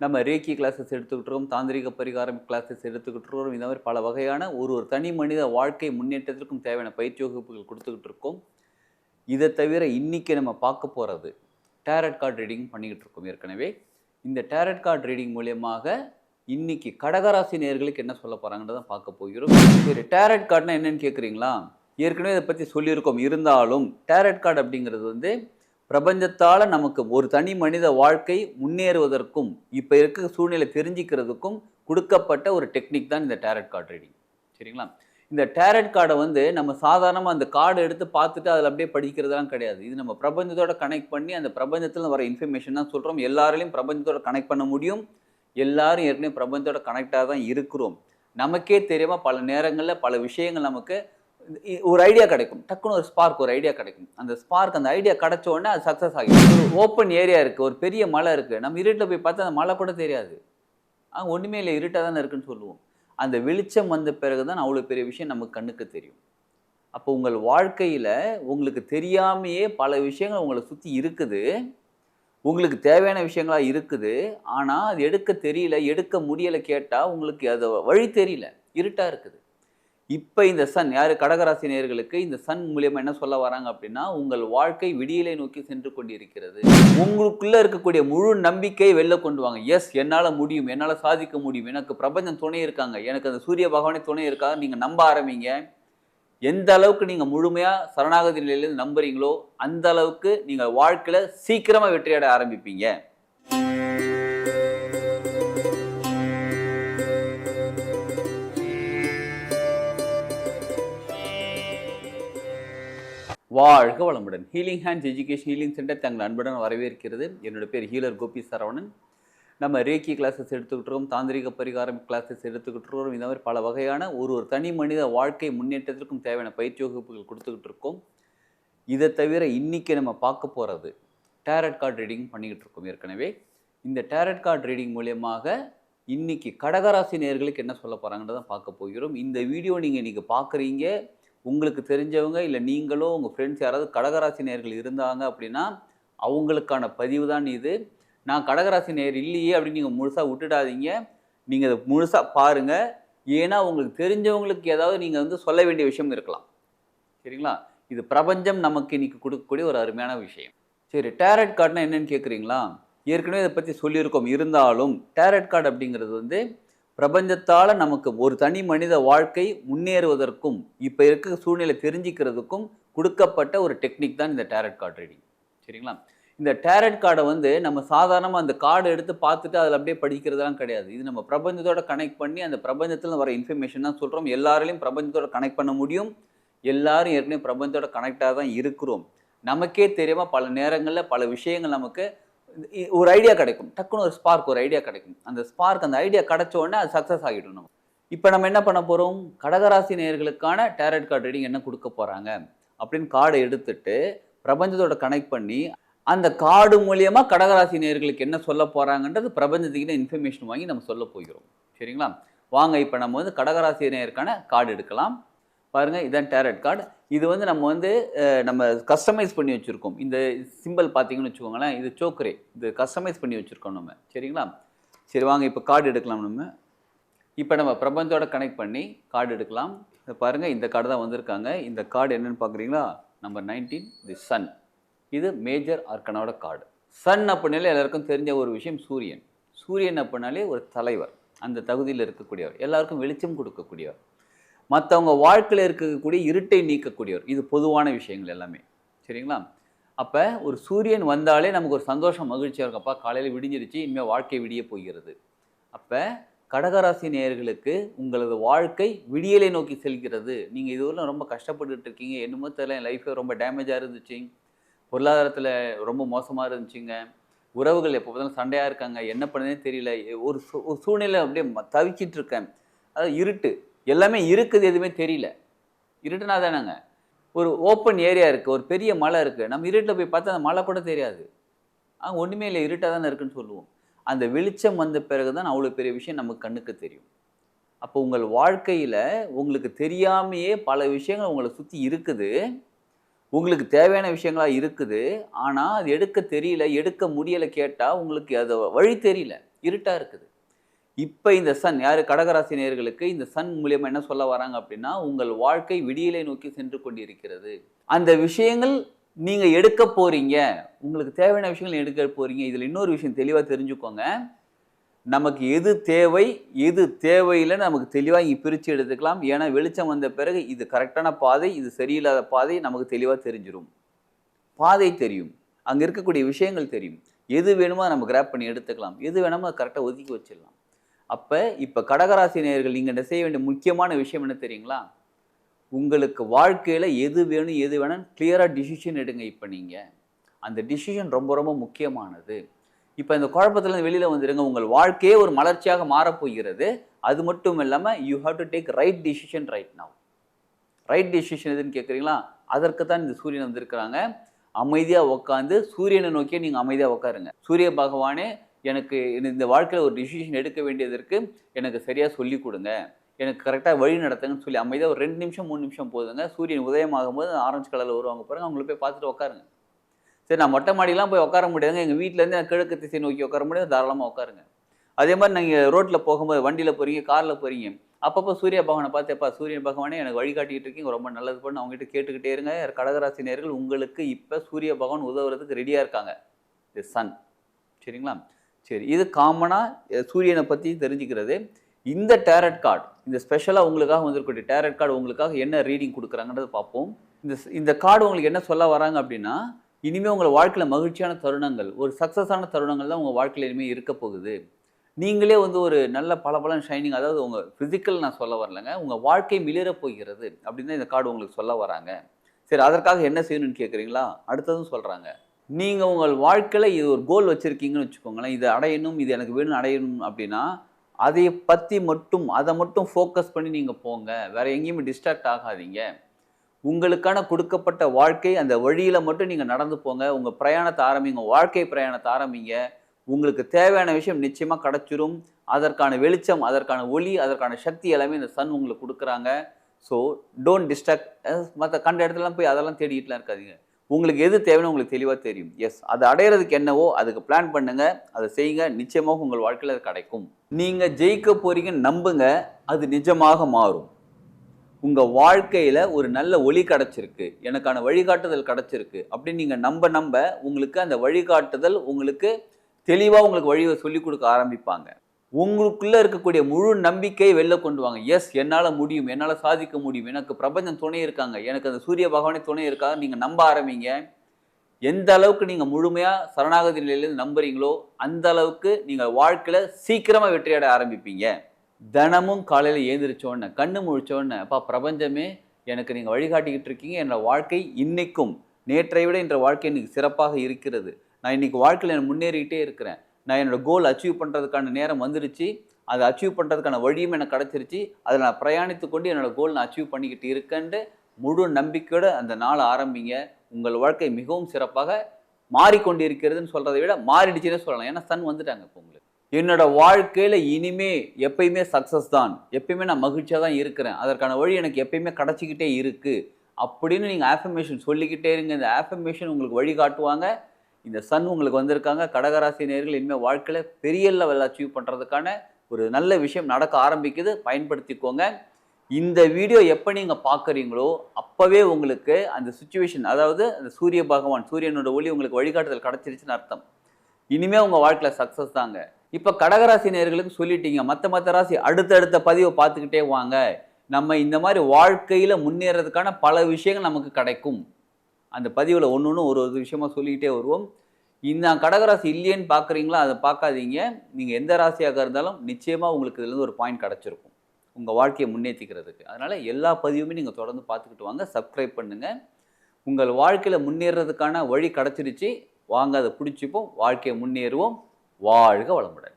நம்ம ரேக்கி கிளாஸஸ் எடுத்துக்கிட்டு இருக்கோம் தாந்திரிக பரிகாரம் கிளாஸஸ் எடுத்துக்கிட்டு இருக்கோம் இந்த மாதிரி பல வகையான ஒரு ஒரு தனி மனித வாழ்க்கை முன்னேற்றத்திற்கும் தேவையான பயிற்சி வகுப்புகள் கொடுத்துக்கிட்டு இருக்கோம் இதை தவிர இன்னைக்கு நம்ம பார்க்க போகிறது டேரட் கார்டு ரீடிங் பண்ணிக்கிட்டு இருக்கோம் ஏற்கனவே. இந்த டேரட் கார்டு ரீடிங் மூலியமாக இன்றைக்கி கடகராசி நேர்களுக்கு என்ன சொல்ல போகிறாங்கன்றதை பார்க்க போகிறோம். சரி டேரட் கார்டுனா என்னென்னு கேட்குறீங்களா ஏற்கனவே இதை பற்றி சொல்லியிருக்கோம். இருந்தாலும் டேரட் கார்டு அப்படிங்கிறது வந்து பிரபஞ்சத்தால் நமக்கு ஒரு தனி மனித வாழ்க்கை முன்னேறுவதற்கும் இப்போ இருக்க சூழ்நிலை தெரிஞ்சுக்கிறதுக்கும் கொடுக்கப்பட்ட ஒரு டெக்னிக் தான் இந்த டேரட் கார்டு ரீடிங் சரிங்களா? இந்த டேரட் கார்டை வந்து நம்ம சாதாரணமாக அந்த கார்டு எடுத்து பார்த்துட்டு அதில் அப்படியே படிக்கிறதுலாம் கிடையாது. இது நம்ம பிரபஞ்சத்தோட கனெக்ட் பண்ணி அந்த பிரபஞ்சத்தில் வர இன்ஃபர்மேஷன் தான் சொல்கிறோம் எல்லாராலையும் பிரபஞ்சத்தோட கனெக்ட் பண்ண முடியும். எல்லாரும் ஏற்கனவே பிரபஞ்சத்தோட கனெக்டாக தான் இருக்கிறோம். நமக்கே தெரியாமல் பல நேரங்களில் பல விஷயங்கள் நமக்கு ஒரு ஐடியா கிடைக்கும். டக்குன்னு ஒரு ஸ்பார்க் ஒரு ஐடியா கிடைக்கும். அந்த ஸ்பார்க் அந்த ஐடியா கிடைச்ச உடனே அது சக்ஸஸ் ஆகிடும். ஒரு ஓப்பன் ஏரியா இருக்குது ஒரு பெரிய மலை இருக்குது நம்ம இருட்டில் போய் பார்த்தா அந்த மலை கூட தெரியாது. அங்கே ஒன்றுமே இல்லை இருட்டாக தானே இருக்குன்னு சொல்லுவோம். அந்த வெளிச்சம் வந்த பிறகு தான் அவ்வளோ பெரிய விஷயம் நமக்கு கண்ணுக்கு தெரியும். அப்போ உங்கள் வாழ்க்கையில் உங்களுக்கு தெரியாமையே பல விஷயங்கள் உங்களை சுற்றி இருக்குது. உங்களுக்கு தேவையான விஷயங்களா இருக்குது. ஆனால் அது எடுக்க தெரியல எடுக்க முடியலை கேட்டால் உங்களுக்கு அது வழி தெரியல. இருட்டாக இருக்குது. இப்போ இந்த சன் யார்? கடகராசி நேர்களுக்கு இந்த சன் மூலியமாக என்ன சொல்ல வராங்க அப்படின்னா உங்கள் வாழ்க்கை விடியலை நோக்கி சென்று கொண்டிருக்கிறது. உங்களுக்குள்ளே இருக்கக்கூடிய முழு நம்பிக்கை வெளில கொண்டு வாங்க. எஸ் என்னால் முடியும் என்னால் சாதிக்க முடியும். எனக்கு பிரபஞ்சம் துணை இருக்காங்க. எனக்கு அந்த சூரிய பகவானே துணை இருக்காங்க நீங்கள் நம்ப ஆரம்பிங்க. எந்த அளவுக்கு நீங்கள் முழுமையாக சரணாகதி நிலையிலேருந்து நம்புறீங்களோ அந்த அளவுக்கு நீங்கள் வாழ்க்கையில் சீக்கிரமாக வெற்றியாட ஆரம்பிப்பீங்க. வாழ்க வளமுடன். Healing hands education healing centre தங்கள் அன்புடன் வரவேற்கிறது. என்னோட பேர் ஹீலர் கோபி சரவணன். நம்ம ரேக்கி கிளாஸஸ் எடுத்துக்கிட்டு இருக்கோம் தாந்திரிக பரிகாரம் கிளாஸஸ் எடுத்துக்கிட்டு இருக்கோம் இந்த மாதிரி பல வகையான ஒரு ஒரு தனி மனித வாழ்க்கை முன்னேற்றத்திற்கும் தேவையான பயிற்சி வகுப்புகள் கொடுத்துக்கிட்டு இருக்கோம் இதை தவிர இன்றைக்கி நம்ம பார்க்க போகிறது டேரட் கார்டு ரீடிங் பண்ணிக்கிட்டு இருக்கோம் ஏற்கனவே. இந்த டேரட் கார்டு ரீடிங் மூலியமாக இன்றைக்கி கடகராசி நேர்களுக்கு என்ன சொல்ல போகிறாங்கன்றதை பார்க்க போகிறோம். இந்த வீடியோ நீங்கள் இன்றைக்கி பார்க்குறீங்க. உங்களுக்கு தெரிஞ்சவங்க இல்லை நீங்களோ உங்கள் ஃப்ரெண்ட்ஸ் யாராவது கடகராசி நேர்கள் இருந்தாங்க அப்படின்னா அவங்களுக்கான பதிவு தான் இது. நான் கடகராசி நேர் இல்லையே அப்படின்னு நீங்கள் முழுசாக விட்டுடாதீங்க. நீங்கள் அதை முழுசாக பாருங்கள் ஏன்னா உங்களுக்கு தெரிஞ்சவங்களுக்கு ஏதாவது நீங்கள் வந்து சொல்ல வேண்டிய விஷயம் இருக்கலாம். சரிங்களா? இது பிரபஞ்சம் நமக்கு இன்னைக்கு கொடுக்கக்கூடிய ஒரு அருமையான விஷயம். சரி டேரட் கார்டுனா என்னென்னு கேட்குறீங்களா ஏற்கனவே இதை பற்றி சொல்லியிருக்கோம். இருந்தாலும் டேரட் கார்டு அப்படிங்கிறது வந்து பிரபஞ்சத்தால் நமக்கு ஒரு தனி மனித வாழ்க்கை முன்னேறுவதற்கும் இப்போ இருக்க சூழ்நிலை தெரிஞ்சுக்கிறதுக்கும் கொடுக்கப்பட்ட ஒரு டெக்னிக் தான் இந்த டேரட் கார்டு ரீடிங் சரிங்களா? இந்த டேரட் கார்டை வந்து நம்ம சாதாரணமாக அந்த கார்டு எடுத்து பார்த்துட்டு அதில் அப்படியே படிக்கிறதுலாம் கிடையாது. இது நம்ம பிரபஞ்சத்தோட கனெக்ட் பண்ணி அந்த பிரபஞ்சத்தில் வர இன்ஃபர்மேஷன் தான் சொல்கிறோம் எல்லாராலையும் பிரபஞ்சத்தோட கனெக்ட் பண்ண முடியும். எல்லாரும் ஏற்கனவே பிரபஞ்சத்தோட கனெக்டாக தான் இருக்கிறோம். நமக்கே தெரியாமல் பல நேரங்களில் பல விஷயங்கள் நமக்கு ஒரு ஐடியா கிடைக்கும். டக்குன்னு ஒரு ஸ்பார்க் ஒரு ஐடியா கிடைக்கும். அந்த ஸ்பார்க் அந்த ஐடியா கிடைச்ச உடனே அது சக்ஸஸ் ஆகிடும் நம்ம. இப்போ நம்ம என்ன பண்ண போகிறோம் கடகராசி நேர்களுக்கான டேரட் கார்டு ரீடிங் என்ன கொடுக்க போகிறாங்க அப்படின்னு கார்டை எடுத்துட்டு பிரபஞ்சத்தோட கனெக்ட் பண்ணி அந்த கார்டு மூலயமா கடகராசி நேயர்களுக்கு என்ன சொல்ல போகிறாங்கன்றது பிரபஞ்சத்துக்கிட்ட இன்ஃபர்மேஷன் வாங்கி நம்ம சொல்ல போகிறோம். சரிங்களா? வாங்க இப்போ நம்ம வந்து கடகராசி நேயருக்கான கார்டு எடுக்கலாம். பாருங்கள் இதான் டேரட் கார்டு இது வந்து நம்ம வந்து நம்ம கஸ்டமைஸ் பண்ணி வச்சுருக்கோம். இந்த சிம்பிள் பார்த்தீங்கன்னு வச்சுக்கோங்களேன் இது சோக்கரே இது கஸ்டமைஸ் பண்ணி வச்சுருக்கோம் நம்ம. சரிங்களா? சரி வாங்க இப்போ கார்டு எடுக்கலாம் நம்ம. இப்போ நம்ம பிரபஞ்சத்தோட கனெக்ட் பண்ணி கார்டு எடுக்கலாம். இதை பாருங்கள் இந்த கார்டு தான் வந்திருக்காங்க. இந்த கார்டு என்னென்னு பார்க்குறீங்களா? நம்பர் நைன்டீன் தி சன் இது மேஜர் ஆர்கனோட கார்டு சன் அப்படின்னாலே எல்லாருக்கும் தெரிஞ்ச ஒரு விஷயம் சூரியன். சூரியன் அப்படின்னாலே ஒரு தலைவர். அந்த தகுதியில் இருக்கக்கூடியவர். எல்லாருக்கும் வெளிச்சம் கொடுக்கக்கூடியவர். மற்றவங்க வாழ்க்கையில் இருக்கக்கூடிய இருட்டை நீக்கக்கூடியவர். இது பொதுவான விஷயங்கள் எல்லாமே. சரிங்களா? அப்போ ஒரு சூரியன் வந்தாலே நமக்கு ஒரு சந்தோஷம் மகிழ்ச்சியாக இருக்கும்ப்பா காலையில் விடிஞ்சிருச்சு இனிமேல் வாழ்க்கை விடிய போகிறது. அப்போ கடகராசி நேயர்களுக்கு உங்களது வாழ்க்கை விடியலை நோக்கி செல்கிறது. நீங்கள் இதுவரை ரொம்ப கஷ்டப்பட்டுட்டு இருக்கீங்க. என்னமோ தெரியல என் லைஃபே ரொம்ப டேமேஜாக இருந்துச்சு. பொருளாதாரத்தில் ரொம்ப மோசமாக இருந்துச்சுங்க. உறவுகள் எப்போ பார்த்தாலும் சண்டையாக இருக்காங்க. என்ன பண்ணுறதுனே தெரியல. ஒரு சூ- ஒரு சூழ்நிலை அப்படியே தவிச்சிட்டு இருக்கேன். அதாவது இருட்டு. எல்லாமே இருக்குது எதுவுமே தெரியல. இருட்டுனா தானேங்க. ஒரு ஓப்பன் ஏரியா இருக்குது ஒரு பெரிய மலை இருக்குது நம்ம இருட்டில் போய் பார்த்தா அந்த மலை கூட தெரியாது. அங்கே ஒன்றுமே இல்லை இருட்டாக தானே இருக்குன்னு சொல்லுவோம். அந்த வெளிச்சம் வந்த பிறகு தான் அவ்வளோ பெரிய விஷயம் நமக்கு கண்ணுக்கு தெரியும். அப்போ உங்கள் வாழ்க்கையில் உங்களுக்கு தெரியாமையே பல விஷயங்கள் உங்களை சுற்றி இருக்குது. உங்களுக்கு தேவையான விஷயங்களா இருக்குது. ஆனால் அது எடுக்க தெரியல எடுக்க முடியலை கேட்டால் உங்களுக்கு அது வழி தெரியல. இருட்டாக இருக்குது. இப்போ இந்த சன் யார்? கடகராசி நேர்களுக்கு இந்த சன் மூலியமாக என்ன சொல்ல வராங்க அப்படின்னா உங்கள் வாழ்க்கை விடியலை நோக்கி சென்று கொண்டிருக்கிறது. அந்த விஷயங்கள் நீங்கள் எடுக்க போகிறீங்க உங்களுக்கு தேவையான விஷயங்கள் எடுக்க போகிறீங்க இதில் இன்னொரு விஷயம் தெளிவாக தெரிஞ்சுக்கோங்க. நமக்கு எது தேவை எது தேவையில்லை நமக்கு தெளிவாக இங்கே பிரித்து எடுத்துக்கலாம். ஏன்னா வெளிச்சம் வந்த பிறகு இது கரெக்டான பாதை இது சரியில்லாத பாதை நமக்கு தெளிவாக தெரிஞ்சிடும் பாதை தெரியும். அங்கே இருக்கக்கூடிய விஷயங்கள் தெரியும். எது வேணுமோ நம்ம கிராப் பண்ணி எடுத்துக்கலாம். எது வேணுமோ கரெக்டாக ஒதுக்கி வச்சிடலாம். அப்போ இப்போ கடகராசி நேயர்கள் நீங்கள் என்ன செய்ய வேண்டிய முக்கியமான விஷயம் என்ன தெரியுங்களா? உங்களுக்கு வாழ்க்கையில் எது வேணும் எது வேணும் கிளியராக டிசிஷன் எடுங்க இப்போ நீங்கள் அந்த டிசிஷன் ரொம்ப ரொம்ப முக்கியமானது. இப்போ இந்த குழப்பத்துலேருந்து வெளியில் வந்துடுங்க உங்கள் வாழ்க்கையே ஒரு மலர்ச்சியாக மாறப்போகிறது அது மட்டும் இல்லாமல் you have to take right decision right now right decision எதுன்னு கேட்குறீங்களா அதற்கு தான் இந்த சூரியன் வந்திருக்கிறாங்க. அமைதியாக உட்காந்து சூரியனை நோக்கியே நீங்கள் அமைதியாக உட்காருங்க சூரிய பகவானே எனக்கு இந்த வாழ்க்கையில் ஒரு டிசிஷன் எடுக்க வேண்டியதற்கு எனக்கு சரியாக சொல்லி கொடுங்க. எனக்கு கரெக்டாக வழி நடத்துங்கன்னு சொல்லி அமைதியாக ஒரு ரெண்டு நிமிஷம் மூணு நிமிஷம் போதுங்க. சூரியன் உதயமாகும் போது ஆரஞ்சு கலரில் வருவாங்க பாருங்க. அவங்கள போய் பார்த்துட்டு உட்காருங்க சரி நான் மொட்டை மாடிலாம் போய் உட்கார முடியாதுங்க. எங்கள் வீட்டிலேருந்து நான் கிழக்கு திசை நோக்கி உட்கார முடியாது. தாராளமாக உட்காருங்க அதே மாதிரி நீங்கள் ரோட்டில் போகும்போது வண்டியில் போகிறீங்க காரில் போகிறீங்க அப்பப்போ சூரிய பகவானை பார்த்தேப்பா சூரிய பகவானே எனக்கு வழிகாட்டிகிட்டு இருக்கீங்க. ரொம்ப நல்லது பண்ணு. அவங்ககிட்ட கேட்டுக்கிட்டே இருங்க. கடகராசி நேர்கள் உங்களுக்கு இப்போ சூரிய பகவான் உதவுறதுக்கு ரெடியாக இருக்காங்க. தி சன் சரிங்களா? சரி இது காமனாக சூரியனை பற்றி தெரிஞ்சுக்கிறது. இந்த டேரட் கார்டு இந்த ஸ்பெஷலாக உங்களுக்காக வந்திருக்கக்கூடிய டேரட் கார்டு உங்களுக்காக என்ன ரீடிங் கொடுக்குறாங்கன்றதை பார்ப்போம். இந்த இந்த கார்டு உங்களுக்கு என்ன சொல்ல வராங்க அப்படின்னா இனிமேல் உங்கள் வாழ்க்கையில் மகிழ்ச்சியான தருணங்கள் ஒரு சக்ஸஸான தருணங்கள் தான் உங்கள் வாழ்க்கையில் இனிமேல் இருக்க போகுது. நீங்களே வந்து ஒரு நல்ல பளபளன் ஷைனிங் அதாவது உங்கள் ஃபிசிக்கல் நான் சொல்ல வரலங்க உங்கள் வாழ்க்கை மிளிர போகிறது அப்படின்னு தான் இந்த கார்டு உங்களுக்கு சொல்ல வராங்க. சரி அதற்காக என்ன செய்யணும்னு கேட்குறீங்களா அடுத்ததும் சொல்கிறாங்க நீங்கள் உங்கள் வாழ்க்கையில் இது ஒரு கோல் வச்சுருக்கீங்கன்னு வச்சுக்கோங்களேன். இதை அடையணும் இது எனக்கு வேணும் அடையணும் அப்படின்னா அதை பற்றி மட்டும் அதை மட்டும் ஃபோக்கஸ் பண்ணி நீங்கள் போங்க. வேறு எங்கேயுமே டிஸ்ட்ராக்ட் ஆகாதீங்க. உங்களுக்கான கொடுக்கப்பட்ட வாழ்க்கை அந்த வழியில் மட்டும் நீங்கள் நடந்து போங்க. உங்கள் பிரயாணத்தை ஆரம்பிங்க வாழ்க்கை பிரயாணத்தை ஆரம்பிங்க. உங்களுக்கு தேவையான விஷயம் நிச்சயமாக கிடச்சிரும். அதற்கான வெளிச்சம் அதற்கான ஒளி அதற்கான சக்தி எல்லாமே இந்த சன் உங்களுக்கு கொடுக்குறாங்க. ஸோ டோன்ட் டிஸ்ட்ராக்ட் மற்ற கண்ட இடத்துலலாம் போய் அதெல்லாம் தேடிக்கிட்டுலாம் இருக்காதீங்க. உங்களுக்கு எது தேவைன்னு உங்களுக்கு தெளிவாக தெரியும். எஸ் அதை அடையிறதுக்கு என்னவோ அதுக்கு பிளான் பண்ணுங்க. அதை செய்யுங்க. நிச்சயமாக உங்கள் வாழ்க்கையில் அது கிடைக்கும். நீங்கள் ஜெயிக்க போறீங்கன்னு நம்புங்க. அது நிஜமாக மாறும். உங்கள் வாழ்க்கையில் ஒரு நல்ல ஒளி கிடச்சிருக்கு. எனக்கான வழிகாட்டுதல் கிடச்சிருக்கு. அப்படின்னு நீங்கள் நம்ப நம்ப உங்களுக்கு அந்த வழிகாட்டுதல் உங்களுக்கு தெளிவாக உங்களுக்கு வழியை சொல்லிக் கொடுக்க ஆரம்பிப்பாங்க. உங்களுக்குள்ளே இருக்கக்கூடிய முழு நம்பிக்கையை வெளில கொண்டு வாங்க. எஸ் என்னால் முடியும் என்னால் சாதிக்க முடியும். எனக்கு பிரபஞ்சம் துணை இருக்காங்க. எனக்கு அந்த சூரிய பகவானே துணை இருக்காங்க நீங்கள் நம்ப ஆரம்பிங்க. எந்த அளவுக்கு நீங்கள் முழுமையாக சரணாகதி நிலையிலேருந்து நம்புறீங்களோ அந்த அளவுக்கு நீங்கள் வாழ்க்கையில் சீக்கிரமாக வெற்றியாட ஆரம்பிப்பீங்க. தினமும் காலையில் ஏந்திரிச்சோடனே கண்ணு முழிச்சோன்னே அப்பா பிரபஞ்சமே எனக்கு நீங்கள் வழிகாட்டிக்கிட்டு இருக்கீங்க. என்னோடய வாழ்க்கை இன்னைக்கும் நேற்றை விட என்ற வாழ்க்கை இன்னைக்கு சிறப்பாக இருக்கிறது. நான் இன்னைக்கு வாழ்க்கையில் முன்னேறிக்கிட்டே இருக்கிறேன். நான் என்னோட கோல் அச்சீவ் பண்ணுறதுக்கான நேரம் வந்துருச்சு. அதை அச்சீவ் பண்ணுறதுக்கான வழியும் எனக்கு கிடச்சிருச்சு. அதில் நான் பிரயாணித்து கொண்டு என்னோட கோல் நான் அச்சீவ் பண்ணிக்கிட்டு இருக்கேன்ட்டு முழு நம்பிக்கையோடு அந்த நாளை ஆரம்பிங்க. உங்கள் வாழ்க்கை மிகவும் சிறப்பாக மாறிக்கொண்டு இருக்கிறதுன்னு சொல்கிறத விட மாறிடுச்சுன்னே சொல்லலாம். ஏன்னா சன் வந்துட்டாங்க இப்போ உங்களுக்கு. என்னோட வாழ்க்கையில் இனிமே எப்பயுமே சக்ஸஸ் தான். எப்பயுமே நான் மகிழ்ச்சியாக தான் இருக்கிறேன். அதற்கான வழி எனக்கு எப்பயுமே கிடச்சிக்கிட்டே இருக்குது அப்படின்னு நீங்கள் ஆஃபர்மேஷன் சொல்லிக்கிட்டே இருங்க. இந்த ஆஃபர்மேஷன் உங்களுக்கு வழி காட்டுவாங்க இந்த சன் உங்களுக்கு வந்திருக்காங்க. கடகராசி நேர்கள் இனிமேல் வாழ்க்கையில் பெரிய லெவல் அச்சீவ் பண்ணுறதுக்கான ஒரு நல்ல விஷயம் நடக்க ஆரம்பிக்குது. பயன்படுத்திக்கோங்க. இந்த வீடியோ எப்போ நீங்கள் பார்க்குறீங்களோ அப்போவே உங்களுக்கு அந்த சுச்சுவேஷன் அதாவது அந்த சூரிய பகவான் சூரியனோட ஒளி உங்களுக்கு வழிகாட்டுதல் கிடச்சிருச்சுன்னு அர்த்தம். இனிமேல் உங்கள் வாழ்க்கையில் சக்ஸஸ் தாங்க. இப்போ கடகராசி நேர்களுக்கு சொல்லிட்டீங்க. மற்ற மற்ற ராசி அடுத்தடுத்த பதிவை பார்த்துக்கிட்டே வாங்க. நம்ம இந்த மாதிரி வாழ்க்கையில் முன்னேறதுக்கான பல விஷயங்கள் நமக்கு கிடைக்கும். அந்த பதிவில் ஒன்று ஒன்று ஒரு ஒரு விஷயமா சொல்லிக்கிட்டே வருவோம். இந்த கடகராசி இல்லையேன்னு பார்க்குறீங்களா அதை பார்க்காதீங்க நீங்கள் எந்த ராசியாக இருந்தாலும் நிச்சயமாக உங்களுக்கு இதுலேருந்து ஒரு பாயிண்ட் கிடச்சிருக்கும். உங்கள் வாழ்க்கையை முன்னேற்றிக்கிறதுக்கு அதனால் எல்லா பதிவுமே நீங்கள் தொடர்ந்து பார்த்துக்கிட்டு வாங்க. சப்ஸ்கிரைப் பண்ணுங்கள் உங்கள் வாழ்க்கையில் முன்னேறதுக்கான வழி கிடச்சிருச்சு. வாங்க அதை பிடிச்சிப்போம். வாழ்க்கையை முன்னேறுவோம். வாழ்க வளமுடன்.